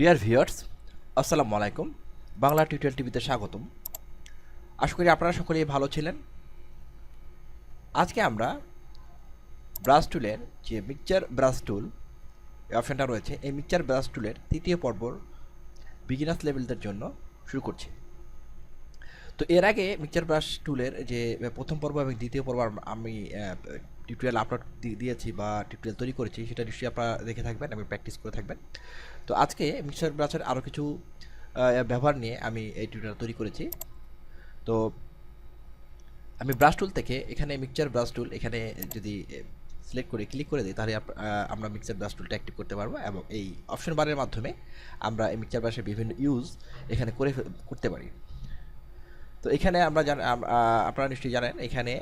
Dear viewers আসসালামু আলাইকুম। Bangla tutorial টিভিতে স্বাগতম। আশা করি আপনারা সকলেই ভালো ছিলেন। আজকে আমরা ব্রাশ টুলের যে মিক্সচার ব্রাশ টুল অপশানটা রয়েছে, এই মিক্সচার ব্রাশ টুলের তৃতীয় পর্বর বিগিনার্স লেভেলদের জন্য শুরু করছি। তো এর আগে মিক্সচার ব্রাশ টুলের যে প্রথম পর্ব এবং দ্বিতীয় পর্ব আমি টিউটোরিয়াল আপলোড দিয়েছি বা টিউটোরিয়াল তৈরি করেছি, সেটা নিশ্চয়ই আপনারা দেখে থাকবেন এবং প্র্যাকটিস করে থাকবেন। তো আজকে মিক্সচার ব্রাশের আরও কিছু ব্যবহার নিয়ে আমি এই টিউটোরিয়াল তৈরি করেছি। তো আমি ব্রাশ টুল থেকে এখানে মিক্সচার ব্রাশ টুল এখানে যদি সিলেক্ট করে ক্লিক করে দিই, তাহলে আমরা মিক্সার ব্রাশ টুলটা অ্যাক্টিভ করতে পারব এবং এই অপশন বারের মাধ্যমে আমরা এই মিক্সচার ব্রাশের বিভিন্ন ইউজ এখানে করে করতে পারি। তো এখানে আমরা আপনারা নিশ্চয়ই জানেন, এখানে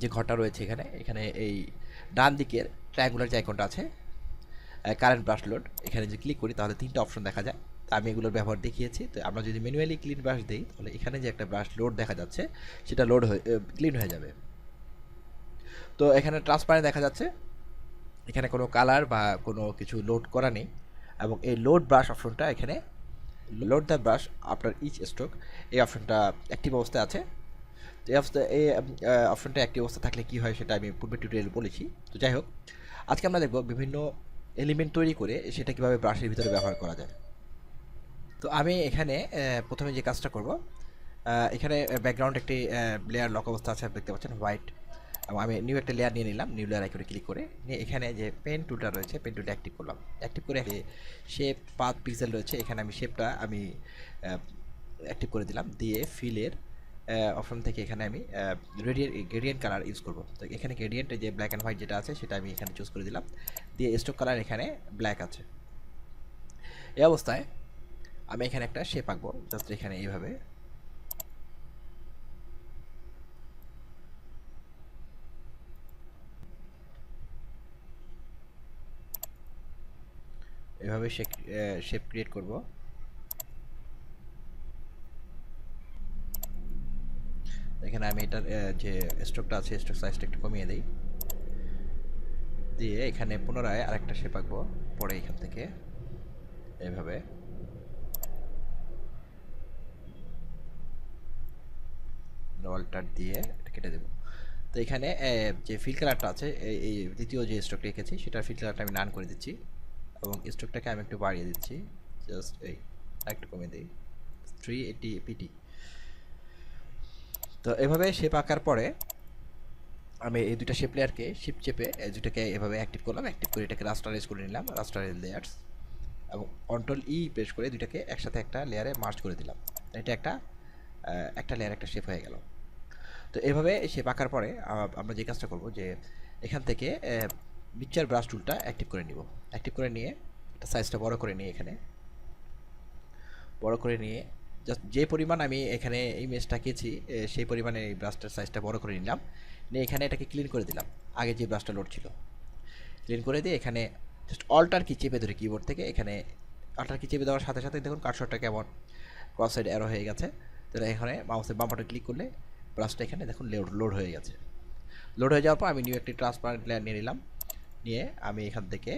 যে ঘরটা রয়েছে এখানে এখানে এই ডান দিকের ট্রায়াঙ্গুলার যে আইকনটা আছে কারেন্ট ব্রাশ লোড এখানে যদি ক্লিক করি তাহলে তিনটা অপশন দেখা যায়। তো আমি এগুলোর ব্যবহার দেখিয়েছি। তো আমরা যদি ম্যানুয়ালি ক্লিন ব্রাশ দিই, তাহলে এখানে যে একটা ব্রাশ লোড দেখা যাচ্ছে, সেটা লোড হয়ে ক্লিন হয়ে যাবে। তো এখানে ট্রান্সপারেন্ট দেখা যাচ্ছে। এখানে কোনো কালার বা কোনো কিছু লোড করা নেই। এবং এই লোড ব্রাশ অপশনটা এখানে load the brush after each stroke এই অপশনটা অ্যাক্টিভ অবস্থায় আছে। তো এই অবস্থা এই অপশনটা অ্যাক্টিভ অবস্থা থাকলে কী হয় সেটা আমি পূর্বে টিউটোরিয়াল বলেছি। তো যাই হোক, আজকে আমরা দেখব বিভিন্ন এলিমেন্ট তৈরি করে সেটা কীভাবে ব্রাশের ভিতরে ব্যবহার করা যায়। তো আমি এখানে প্রথমে যে কাজটা করব এখানে ব্যাকগ্রাউন্ড একটি লেয়ার লক অবস্থা আছে দেখতে পাচ্ছেন হোয়াইট এবং আমি নিউ একটা লেয়ার নিয়ে নিলাম নিউ লেয়ার আইকনে ক্লিক করে নিয়ে এখানে যে পেন টুলটা রয়েছে পেন টুলটা অ্যাক্টিভ করলাম। অ্যাক্টিভ করে শেপ পাত পিক্সেল রয়েছে, এখানে আমি শেপটা আমি অ্যাক্টিভ করে দিলাম, দিয়ে ফিলের অপশন থেকে এখানে আমি রেডিয়েন্ট গ্রেডিয়েন্ট কালার ইউজ করব। তো এখানে গ্রেডিয়েন্টে যে ব্ল্যাক অ্যান্ড হোয়াইট যেটা আছে, সেটা আমি এখানে চুজ করে দিলাম। দিয়ে স্টক কালার এখানে ব্ল্যাক আছে। এই অবস্থায় আমি এখানে একটা শেপ আঁকবো জাস্ট এখানে এইভাবে। এভাবে শেপ ক্রিয়েট করব। এখানে আমি এটার যে স্ট্রোকটা আছে স্ট্রোক সাইজটা একটু কমিয়ে দিই। দিয়ে এখানে পুনরায় আরেকটা শেপ আঁকবো, পরে এখান থেকে। এইভাবে অল্টার দিয়ে কেটে দেবো। তো এখানে যে ফিল কালারটা আছে এই দ্বিতীয় যে স্ট্রোকটা রেখেছি সেটার ফিল কালারটা আমি নান করে দিচ্ছি। এবং স্ট্রোকটাকে আমি একটু বাড়িয়ে দিচ্ছি। জাস্ট এই একটু কমে দিই। থ্রি এইটি পিটি তো এভাবে শেপ আঁকার পরে আমি এই দুইটা শেপ লেয়ারকে শিপ চেপে এই দুটাকে এভাবে অ্যাক্টিভ করলাম অ্যাক্টিভ করে এটাকে রাস্টারাইজ করে নিলাম রাস্টারাইজ লেয়ার্স এবং কন্ট্রোল ই প্রেস করে দুটাকে একসাথে একটা লেয়ারে মার্চ করে দিলাম। এটা একটা একটা লেয়ার একটা শেপ হয়ে গেল। তো এভাবে শেপ আঁকার পরে আমরা যে কাজটা করব যে এখান থেকে মিক্সচার ব্রাশ টুলটা অ্যাক্টিভ করে নিব। অ্যাক্টিভ করে নিয়ে সাইজটা বড় করে নিয়ে এখানে। বড় করে নিয়ে জাস্ট যে পরিমাণ আমি এখানে ইমেজটা আঁকেছি এ, সেই পরিমাণে এই ব্রাশটার সাইজটা বড় করে নিলাম। নিয়ে এখানে এটাকে ক্লিন করে দিলাম আগে যে ব্রাশটা লোড ছিল। ক্লিন করে দিয়ে এখানে জাস্ট অল্টার কি চেপে ধরে কিবোর্ড থেকে। এখানে অল্টার কি চেপে দেওয়ার সাথে সাথে দেখুন কার্সরটা কেমন ক্রস সাইড অ্যারো হয়ে গেছে। তাহলে এখানে মাউসের বাম বাটন ক্লিক করলে ব্রাশটা এখানে দেখুন লোড লোড হয়ে গেছে। লোড হয়ে যাওয়ার পর আমি নিউ একটি ট্রান্সপারেন্ট লেয়ার নিয়ে নিলাম। নিয়ে আমি এখান থেকে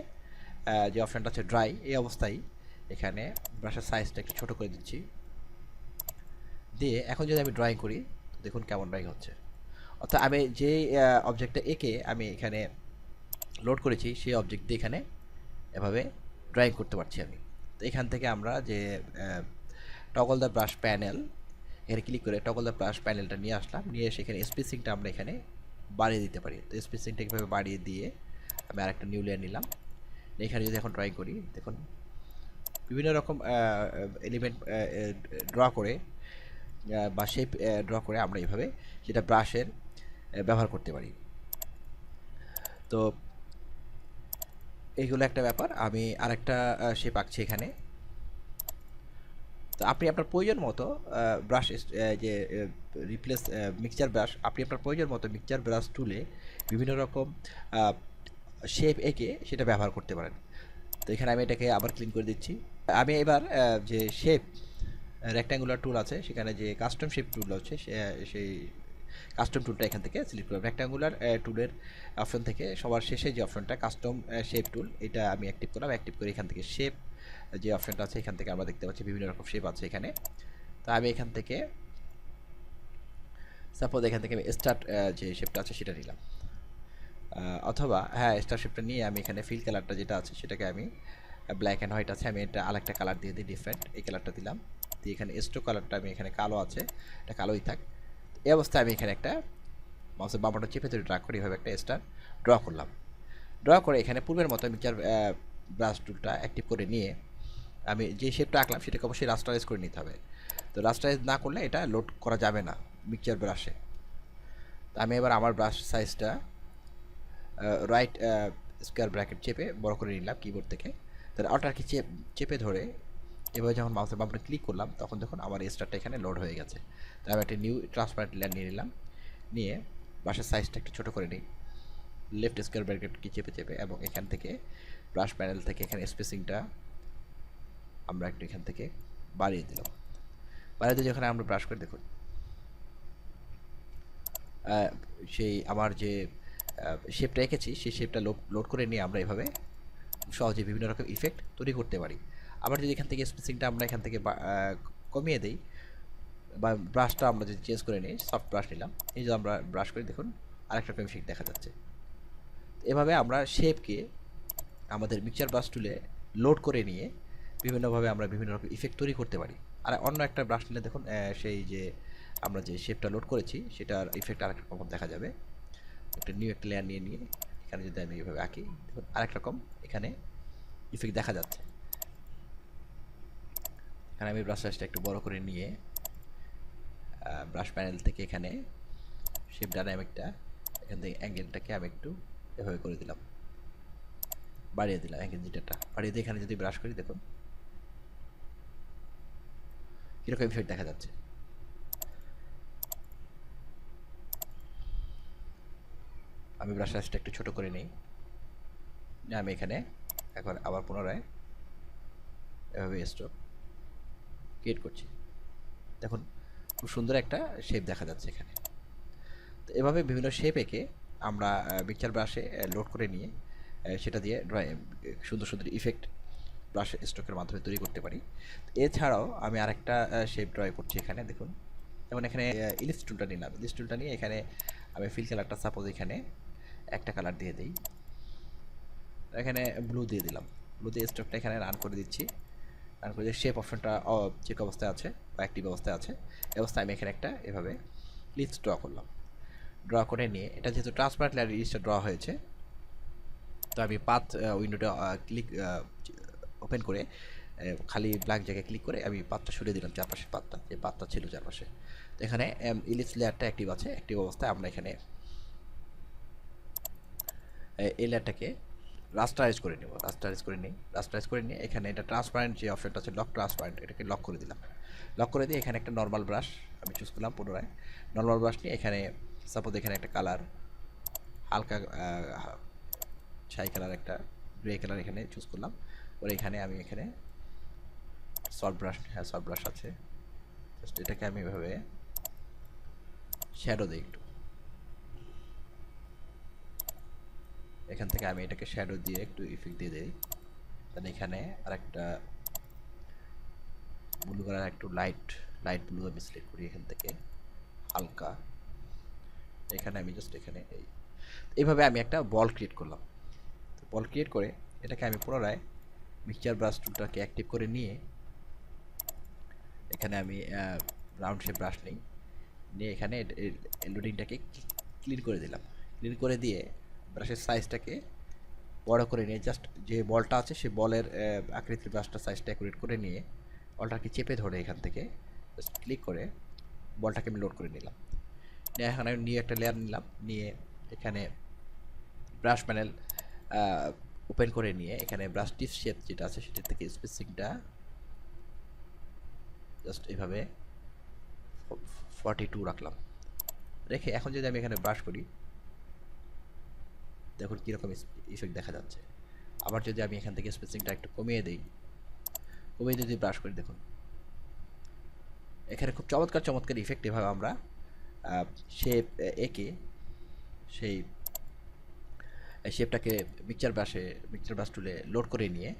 যে অপশানটা আছে ড্রাই এই অবস্থায় এখানে ব্রাশের সাইজটা একটু ছোটো করে দিচ্ছি। দিয়ে এখন যদি আমি ড্রয়িং করি দেখুন কেমন ড্রয়িং হচ্ছে। অর্থাৎ আমি যে অবজেক্টটা এঁকে আমি এখানে লোড করেছি, সেই অবজেক্ট দিয়ে এখানে এভাবে ড্রয়িং করতে পারছি আমি। তো এখান থেকে আমরা যে টগল দ্য ব্রাশ প্যানেল এখানে ক্লিক করে টগল দ্য ব্রাশ প্যানেলটা নিয়ে আসলাম। নিয়ে এসে এখানে স্পেসিংটা আমরা এখানে বাড়িয়ে দিতে পারি। তো স্পেসিংটা কীভাবে বাড়িয়ে দিয়ে আমি আরেকটা নিউ লেয়ার নিলাম। এখানে যদি এখন ড্রয়িং করি, দেখুন, বিভিন্ন রকম এলিমেন্ট ড্র করে বা শেপ ড্র করে আমরা এইভাবে সেটা ব্রাশের ব্যবহার করতে পারি। তো এইগুলো একটা ব্যাপার। আমি আরেকটা শেপ আঁকছি এখানে। তো আপনি আপনার প্রয়োজন মতো ব্রাশ যে রিপ্লেস মিক্সচার ব্রাশ আপনি আপনার প্রয়োজন মতো মিক্সচার ব্রাশ টুলে বিভিন্ন রকম শেপ এঁকে সেটা ব্যবহার করতে পারেন। তো এখানে আমি এটাকে আবার ক্লিন করে দিচ্ছি। আমি এবার যে শেপ রেক্ট্যাঙ্গুলার টুল আছে, সেখানে যে কাস্টম শেপ টুল আছে সেই কাস্টম টুলটা এখান থেকে সিলেক্ট করলাম। রেক্ট্যাঙ্গুলার টুলের অপশন থেকে সবার শেষে যে অপশনটা কাস্টম শেপ টুল এটা আমি অ্যাক্টিভ করলাম। অ্যাক্টিভ করে এখান থেকে শেপ যে অপশনটা আছে, এখান থেকে আমরা দেখতে পাচ্ছি বিভিন্ন রকম শেপ আছে এখানে। তো আমি এখান থেকে সাপোজ এখান থেকে আমি স্টার্ট যে শেপটা আছে, সেটা নিলাম। অথবা হ্যাঁ স্টার শেপটা নিয়ে আমি এখানে ফিল কালারটা যেটা আছে, সেটাকে আমি ব্ল্যাক অ্যান্ড হোয়াইট আছে, আমি এটা আরেকটা কালার দিয়ে দিই ডিফারেন্ট এই কালারটা দিলাম। দিয়ে এখানে স্টো কালারটা আমি এখানে কালো আছে, এটা কালোই থাক। এই অবস্থায় আমি এখানে একটা মাউসের বামটা চেপে ধরে ড্রা করি এভাবে একটা স্টার ড্র করলাম। ড্র করে এখানে পূর্বের মতো আমি চার ব্রাশ টুলটা অ্যাক্টিভ করে নিয়ে আমি যে শেপটা আঁকলাম সেটাকে অবশ্যই রাস্টারাইজ করে নিতে হবে। তো রাস্টারাইজ না করলে এটা লোড করা যাবে না মিক্সচার ব্রাশে তো আমি এবার আমার ব্রাশ সাইজটা রাইট স্কোয়ার ব্র্যাকেট চেপে বড় করে নিলাম কিবোর্ড থেকে। তাহলে অল্টার কি চেপ, চেপে ধরে এভাবে যখন মাউসের বামটা ক্লিক করলাম, তখন দেখুন আমার স্টারটা এখানে লোড হয়ে গেছে। তাই আমি একটা নিউ ট্রান্সপারেন্ট লেয়ার নিয়ে নিলাম। নিয়ে বাসের সাইজটা একটু ছোটো করে নিই। লেফট স্কোয়ার ব্র্যাকেট কি চেপে চেপে এবং এখান থেকে ব্রাশ প্যানেল থেকে এখানে স্পেসিংটা আমরা একটু এখান থেকে বাড়িয়ে দিলাম। বাড়িয়ে দিয়ে যখন আমরা ব্রাশ করে দেখুন সেই আমার যে শেপটা এঁকেছি, সেই শেপটা লোড করে নিয়ে আমরা এভাবে সহজে বিভিন্ন রকম ইফেক্ট তৈরি করতে পারি। আবার যদি এখান থেকে স্পেসিংটা আমরা এখান থেকে কমিয়ে দিই, বা ব্রাশটা আমরা যদি চেঞ্জ করে নিই সফট ব্রাশ নিলাম, এই যে আমরা ব্রাশ করে, দেখুন, আরেকটা ইফেক্ট দেখা যাচ্ছে। এভাবে আমরা শেপকে আমাদের মিক্সচার ব্রাশ টুলে লোড করে নিয়ে বিভিন্নভাবে আমরা বিভিন্ন রকম ইফেক্ট তৈরি করতে পারি। আর অন্য একটা ব্রাশ নিলে দেখুন সেই যে আমরা যে শেপটা লোড করেছি, সেটার ইফেক্ট আরেকটা রকম দেখা যাবে। একটা নিউ একটা লেয়ার নিয়ে নিয়ে, এখানে যদি আমি এইভাবে আঁকি, দেখুন আরেক রকম এখানে ইফেক্ট দেখা যাচ্ছে। এখানে আমি ব্রাশ সাইজটা একটু বড় করে নিয়ে ব্রাশ প্যানেল থেকে এখানে শেপ ডাইনামিকটা এখান থেকে অ্যাঙ্গেলটাকে আমি একটু এভাবে করে দিলাম। বাড়িয়ে দিলাম অ্যাঙ্গেল জিটারটা বাড়িয়ে দিয়ে এখানে যদি ব্রাশ করি, দেখুন। কীরকম ইফেক্ট দেখা যাচ্ছে। আমি ব্রাশ সাইজটা একটু ছোট করে নিই। আমি এখানে এখন আবার পুনরায় এভাবে স্ট্রোক ক্রিয়েট করছি। দেখুন, খুব সুন্দর একটা শেপ দেখা যাচ্ছে এখানে। তো এভাবে বিভিন্ন শেপ এঁকে আমরা পিকচার ব্রাশে লোড করে নিয়ে সেটা দিয়ে ড্রয়িং সুন্দর সুন্দর ইফেক্ট ব্রাশ স্ট্রোকের মাধ্যমে তৈরি করতে পারি। এছাড়াও আমি আরেকটা শেপ ড্রয় করছি এখানে, দেখুন। যেমন এখানে ইলিশ টুলটা নিলাম। ইলিশ টুলটা নিয়ে এখানে আমি ফিল কালারটা সাপোজ এখানে একটা কালার দিয়ে দিই। এখানে ব্লু দিয়ে দিলাম। ব্লু দিয়ে স্ট্রোকটা এখানে রান করে দিচ্ছি। করে দিয়ে শেপ অপশনটা চেক অবস্থায় আছে বা অ্যাক্টিভ অবস্থায় আছে এই অবস্থায় আমি এখানে একটা এভাবে লিস্ট ড্র করলাম। ড্র করে নিয়ে, এটা যেহেতু ট্রান্সপারেন্ট লেয়ার লিস্টটা ড্র হয়েছে, তো আমি পাথ উইন্ডোটা ক্লিক ওপেন করে খালি ব্ল্যাঙ্ক জায়গায় ক্লিক করে আমি পাতটা সরিয়ে দিলাম চারপাশের পাতটা যে পাতটা ছিল চারপাশে। তো এখানে ইলিশ লেয়ারটা অ্যাক্টিভ আছে অ্যাক্টিভ অবস্থায় আমরা এখানে এই লেয়ারটাকে রাস্টারাইজ করে নেব রাস্টারাইজ করে নিই রাস্টারাইজ করে নিয়ে এখানে এটা ট্রান্সপারেন্ট যে অপশনটা আছে লক ট্রান্সপারেন্ট এটাকে লক করে দিলাম। লক করে দিয়ে এখানে একটা নর্মাল ব্রাশ আমি চুজ করলাম পুনরায়। নর্মাল ব্রাশ নিয়ে এখানে সাপোজ এখানে একটা কালার হালকা ছাই কালার একটা গ্রে কালার এখানে চুজ করলাম। ওর এখানে আমি এখানে সল্ট ব্রাশ হ্যাঁ সল্ট ব্রাশ আছে। এটাকে আমি এভাবে শ্যাডো দিই একটু এখান থেকে আমি এটাকে শ্যাডো দিয়ে একটু ইফেক্ট দিয়ে দিই। তাহলে এখানে আরেকটা ব্লু কালার একটু লাইট লাইট ব্লু আমি সিলেক্ট করি এখান থেকে, হালকা। এখানে আমি জাস্ট এখানে এই, এইভাবে আমি একটা বল ক্রিয়েট করলাম। তো বল ক্রিয়েট করে এটাকে আমি পুনরায় মিক্সচার ব্রাশ টুলটাকে অ্যাক্টিভ করে নিয়ে এখানে আমি রাউন্ড শেপ ব্রাশ নিই। নিয়ে এখানে লোডিংটাকে ক্লিন করে দিলাম। ক্লিন করে দিয়ে ব্রাশের সাইজটাকে বড় করে নিয়ে জাস্ট যে বলটা আছে সেই বলের আকৃতির ব্রাশটা সাইজটা অ্যাকুরেট করে নিয়ে বলটাকে চেপে ধরে এখান থেকে জাস্ট ক্লিক করে বলটাকে আমি লোড করে নিলাম। নিয়ে এখানে আমি নিয়ে একটা লেয়ার নিলাম। নিয়ে এখানে ব্রাশ প্যানেল ওপেন করে নিয়ে এখানে ব্রাশ টিপ শেপ যেটা আছে সেটা থেকে স্পেসিংটা জাস্ট এইভাবে ফর্টি টু রাখলাম। রেখে এখন যদি আমি এখানে ব্রাশ করি দেখুন কীরকম ইফেক্ট দেখা যাচ্ছে। আবার যদি আমি এখান থেকে স্পেসিংটা একটু কমিয়ে দিই, কমিয়ে যদি ব্রাশ করি, দেখুন। এখানে খুব চমৎকার চমৎকার ইফেক্ট এভাবে আমরা শেপ একে, সেই শেপটাকে মিক্সচার ব্রাশে মিক্সচার ব্রাশ টুলে লোড করে নিয়ে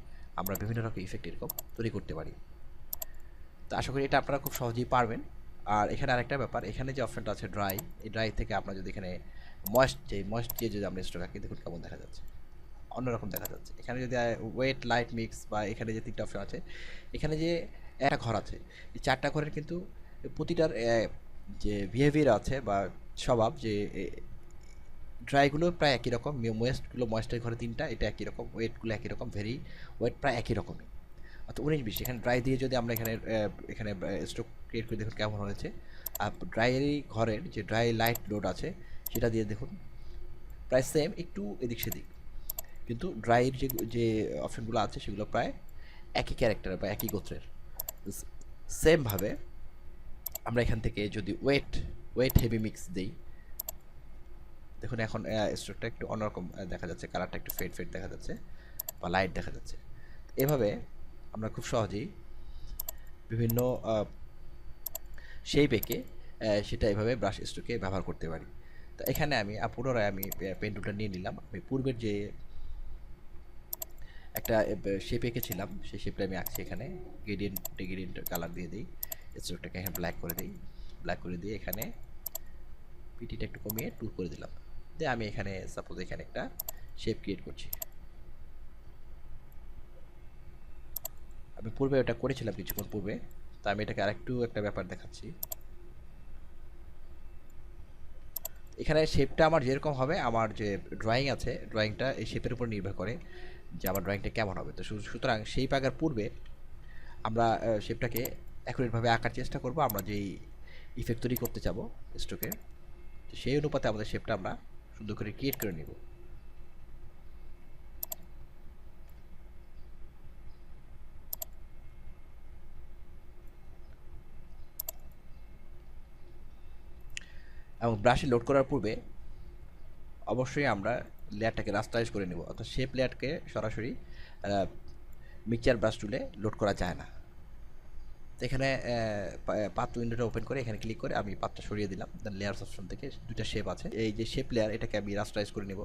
আমরা বিভিন্ন রকম ইফেক্ট এরকম তৈরি করতে পারি। তো আশা করি এটা আপনারা খুব সহজেই পারবেন। আর এখানে আরেকটা ব্যাপার, এখানে যে অপশনটা আছে ড্রাই এই ড্রাই থেকে আপনারা যদি এখানে ময়েস্ট যে ময়েস্ট দিয়ে যদি আমরা স্ট্রোক আঁকি দেখুন কেমন দেখা যাচ্ছে। অন্যরকম দেখা যাচ্ছে। এখানে যদি ওয়েট লাইট মিক্স বা এখানে যে তিনটা অপশন আছে, এখানে যে একটা ঘর আছে, এই চারটা ঘরের কিন্তু প্রতিটার যে বিহেভিয়ার আছে বা স্বভাব, যে ড্রাইগুলো প্রায় একই রকম মোয়েস্টগুলো ময়েস্টের ঘরে তিনটা, এটা একই রকম ওয়েটগুলো একই রকম ভেরি ওয়েট প্রায় একই রকমই। অর্থাৎ উনিশ বিশ, এখানে ড্রাই দিয়ে যদি আমরা এখানে এখানে স্ট্রোক ক্রিয়েট করে, দেখুন কেমন হয়েছে। আর ড্রাই ঘরের যে ড্রাই লাইট লোড আছে সেটা দিয়ে দেখুন। প্রায় সেম একটু এদিক সেদিক। কিন্তু ড্রাইয়ের যে যে অপশনগুলো আছে সেগুলো প্রায় একই ক্যারেক্টার বা একই গোত্রের। সেমভাবে আমরা এখান থেকে যদি ওয়েট ওয়েট হেভি মিক্স দিই দেখুন এখন স্ট্রোকটা একটু অন্যরকম দেখা যাচ্ছে কালারটা একটু ফেড ফেড দেখা যাচ্ছে বা লাইট দেখা যাচ্ছে। এভাবে আমরা খুব সহজেই বিভিন্ন সেই আহ, সেটা এভাবে ব্রাশ স্ট্রোকে ব্যবহার করতে পারি। তো এখানে আমি পুনরায় আমি পেন নিয়ে নিলাম। আমি পূর্বের যে একটা শেপ এঁকেছিলাম, সেই শেপটা আমি আঁকছি এখানে। গ্রেডিয়েন্ট গ্রেডিয়েন্ট কালার দিয়ে দিই। স্ট্রোকটাকে এখানে ব্ল্যাক করে দিই। ব্ল্যাক করে দিয়ে এখানে পিটিটা একটু কমিয়ে টু করে দিলাম। দিয়ে আমি এখানে সাপোজ এখানে একটা শেপ ক্রিয়েট করছি। আমি পূর্বে ওটা করেছিলাম কিছুক্ষণ পূর্বে। তা আমি এটাকে আরেকটু একটা ব্যাপার দেখাচ্ছি। এখানে শেপটা আমার যেরকম হবে, আমার যে ড্রয়িং আছে ড্রয়িংটা এই শেপের উপর নির্ভর করে যে আমার ড্রয়িংটা কেমন হবে। তো সুতরাং সেই আঁকার পূর্বে আমরা শেপটাকে অ্যাকুরেটভাবে আঁকার চেষ্টা করব, আমরা যেই ইফেক্ট তৈরি করতে চাবো স্ট্রোকে সেই অনুপাতে আমাদের শেপটা আমরা সুন্দর করে ক্রিয়েট করে নেব। এবং ব্রাশে লোড করার পূর্বে অবশ্যই আমরা লেয়ারটাকে রাস্টাইজ করে নেব। অর্থাৎ শেপ লেয়ারকে সরাসরি মিক্সচার ব্রাশ টুলে লোড করা যায় না। তো এখানে পাত উইন্ডোটা ওপেন করে এখানে ক্লিক করে আমি পাতটা সরিয়ে দিলাম। দেন লেয়ার্স অপশন থেকে দুইটা শেপ আছে। এই যে শেপ লেয়ার এটাকে আমি রাস্টাইজ করে নেব।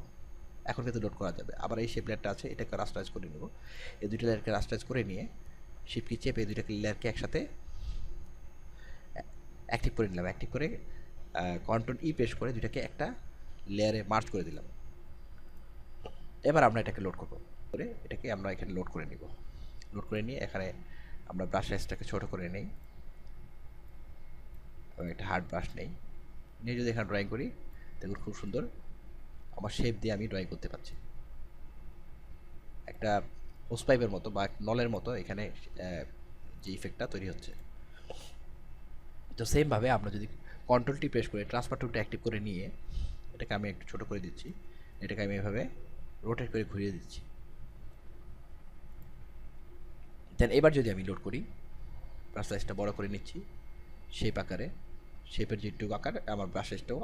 এখন কিন্তু লোড করা যাবে। আবার এই শেপ লেয়ারটা আছে, এটাকে রাস্টাইজ করে নেব। এই দুইটা লেয়ারকে রাস্টাইজ করে নিয়ে শিপকি চেপে এই দুইটা লেয়ারকে একসাথে অ্যাক্টিভ করে নিলাম। অ্যাক্টিভ করে কন্ট্রোল ই পেশ করে দুইটাকে একটা লেয়ারে মার্চ করে দিলাম। এবার আমরা এটাকে লোড করব। করে এটাকে আমরা এখানে লোড করে নিব। লোড করে নিয়ে এখানে আমরা ব্রাশ সাইজটাকে ছোটো করে নেই। একটা হার্ড ব্রাশ নেই। নিয়ে যদি এখানে ড্রয়িং করি, দেখুন খুব সুন্দর আমার শেপ দিয়ে আমি ড্রয়িং করতে পারছি। একটা হোস পাইপের মতো বা নলের মতো এখানে যে ইফেক্টটা তৈরি হচ্ছে। তো সেমভাবে আমরা যদি কন্ট্রোলটি প্রেস করে ট্রান্সফার টুলটা অ্যাক্টিভ করে নিয়ে এটাকে আমি একটু ছোটো করে দিচ্ছি। এটাকে আমি এভাবে রোটেট করে ঘুরিয়ে দিচ্ছি। দেন এবার যদি আমি লোড করি ব্রাশ সাইজটা বড় করে নিচ্ছি শেপ আকারে শেপের যেটুকু আকার, আমার ব্রাশ সাইজটাও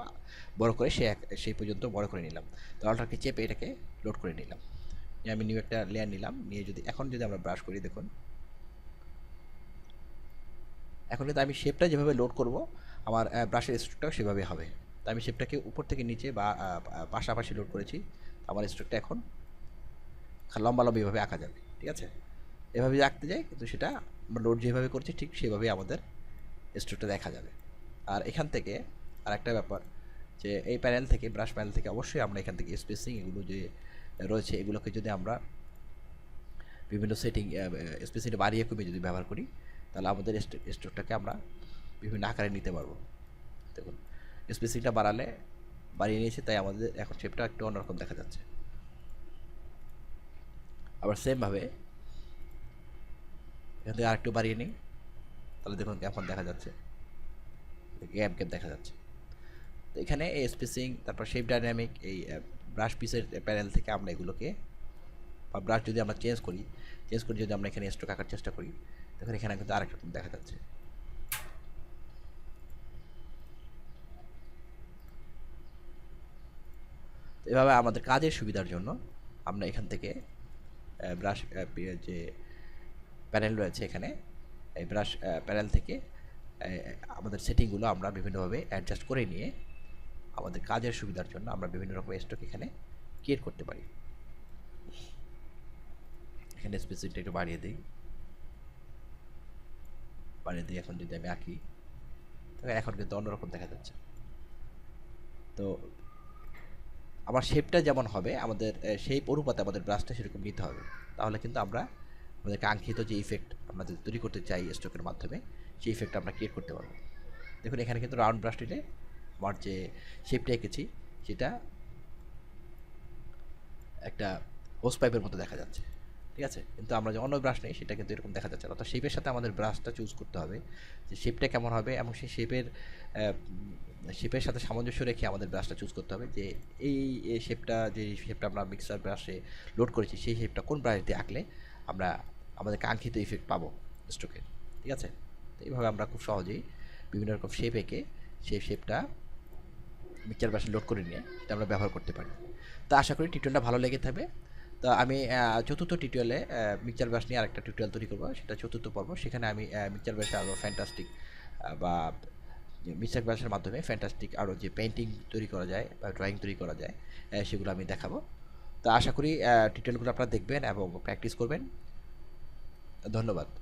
বড় করে সে সেই পর্যন্ত বড় করে নিলাম। তো চেপে এটাকে লোড করে নিলাম। আমি নিউ একটা লেয়ার নিলাম। নিয়ে যদি এখন যদি আমরা ব্রাশ করি, দেখুন। এখন কিন্তু আমি শেপটা যেভাবে লোড করব আমার ব্রাশের স্ট্রোকটাও সেভাবে হবে। তো আমি শেপটাকে উপর থেকে নিচে বা পাশাপাশি লোড করেছি। আমার স্ট্রোকটা এখন লম্বা লম্বিভাবে আঁকা যাবে, ঠিক আছে? এভাবে আঁকতে যাই, কিন্তু সেটা আমরা লোড যেভাবে করছি, ঠিক সেভাবেই আমাদের স্ট্রোকটা দেখা যাবে। আর এখান থেকে আর একটা ব্যাপার, যে এই প্যানেল থেকে ব্রাশ প্যানেল থেকে অবশ্যই আমরা এখান থেকে স্পেসিং এগুলো যে রয়েছে, এগুলোকে যদি আমরা বিভিন্ন সেটিং স্পেসিটা বাড়িয়ে কমিয়ে যদি ব্যবহার করি, তাহলে আমাদের স্টোরটাকে আমরা বিভিন্ন আকারে নিতে পারব। দেখুন স্পেসিংটা বাড়ালে, বাড়িয়ে নিয়েছে, তাই আমাদের এখন শেপটা একটু অন্যরকম দেখা যাচ্ছে। আবার সেমভাবে এখান থেকে আরেকটু বাড়িয়ে নিই, তাহলে দেখুন কেমন দেখা যাচ্ছে। গ্যাপ গ্যাপ দেখা যাচ্ছে। তো এখানে এই স্পেসিং তারপর শেপ ডাইনামিক এই ব্রাশ পিসের প্যানেল থেকে আমরা এগুলোকে, বা ব্রাশ যদি আমরা চেঞ্জ করি চেঞ্জ করে যদি আমরা এখানে স্ট্রোক আঁকার চেষ্টা করি তখন এখানে কিন্তু আরেক রকম দেখা যাচ্ছে। এভাবে আমাদের কাজের সুবিধার জন্য আমরা এখান থেকে ব্রাশ যে প্যানেল রয়েছে এখানে, এই ব্রাশ প্যানেল থেকে আমাদের সেটিংগুলো আমরা বিভিন্নভাবে অ্যাডজাস্ট করে নিয়ে আমাদের কাজের সুবিধার জন্য আমরা বিভিন্ন রকম স্টক এখানে ক্রিয়েট করতে পারি। এখানে স্পেসিফিকটা একটু বাড়িয়ে দিই। বাড়িয়ে দিই এখন যদি আমি আঁকি, তাহলে এখন কিন্তু অন্যরকম দেখা যাচ্ছে। তো আমার শেপটা যেমন হবে, আমাদের সেই অনুপাতে আমাদের ব্রাশটা সেরকম নিতে হবে। তাহলে কিন্তু আমরা আমাদের কাঙ্ক্ষিত যে ইফেক্ট আমরা যদি তৈরি করতে চাই স্ট্রোকের মাধ্যমে, সেই ইফেক্ট আমরা ক্রিয়েট করতে পারব। দেখুন, এখানে কিন্তু রাউন্ড ব্রাশ নিলে আমার যে শেপটা এঁকেছি, সেটা একটা হোস পাইপের মতো দেখা যাচ্ছে। ঠিক আছে? কিন্তু আমরা যে অন্য ব্রাশ নেই, সেটা কিন্তু এরকম দেখা যাচ্ছে না। অর্থাৎ শেপের সাথে আমাদের ব্রাশটা চুজ করতে হবে যে শেপটা কেমন হবে এবং সেই শেপের শেপের সাথে সামঞ্জস্য রেখে আমাদের ব্রাশটা চুজ করতে হবে যে এই শেপটা যে শেপটা আমরা মিক্সার ব্রাশে লোড করেছি, সেই শেপটা কোন ব্রাশ দিয়ে আঁকলে আমরা, আমাদের কাঙ্ক্ষিত ইফেক্ট পাবো স্ট্রোকের ঠিক আছে? তো এইভাবে আমরা খুব সহজেই বিভিন্ন রকম শেপ এঁকে সেই শেপটা মিক্সার ব্রাশে লোড করে নিয়ে সেটা আমরা ব্যবহার করতে পারি। তো আশা করি টিউটোরিয়ালটা ভালো লেগে থাকবে। তো আমি চতুর্থ টিউটোরিয়ালে মিক্সার ব্রাশ নিয়ে আরেকটা টিউটোরিয়াল তৈরি করব। সেটা চতুর্থ পর্ব। সেখানে আমি মিক্সার ব্রাশে আরও ফ্যান্টাস্টিক বা মিক্সার ব্রাশের মাধ্যমে ফ্যান্টাস্টিক আরও যে পেন্টিং তৈরি করা যায় বা ড্রয়িং তৈরি করা যায় সেগুলো আমি দেখাবো। তো আশা করি টিউটোরিয়ালগুলো আপনারা দেখবেন এবং প্র্যাকটিস করবেন। ধন্যবাদ।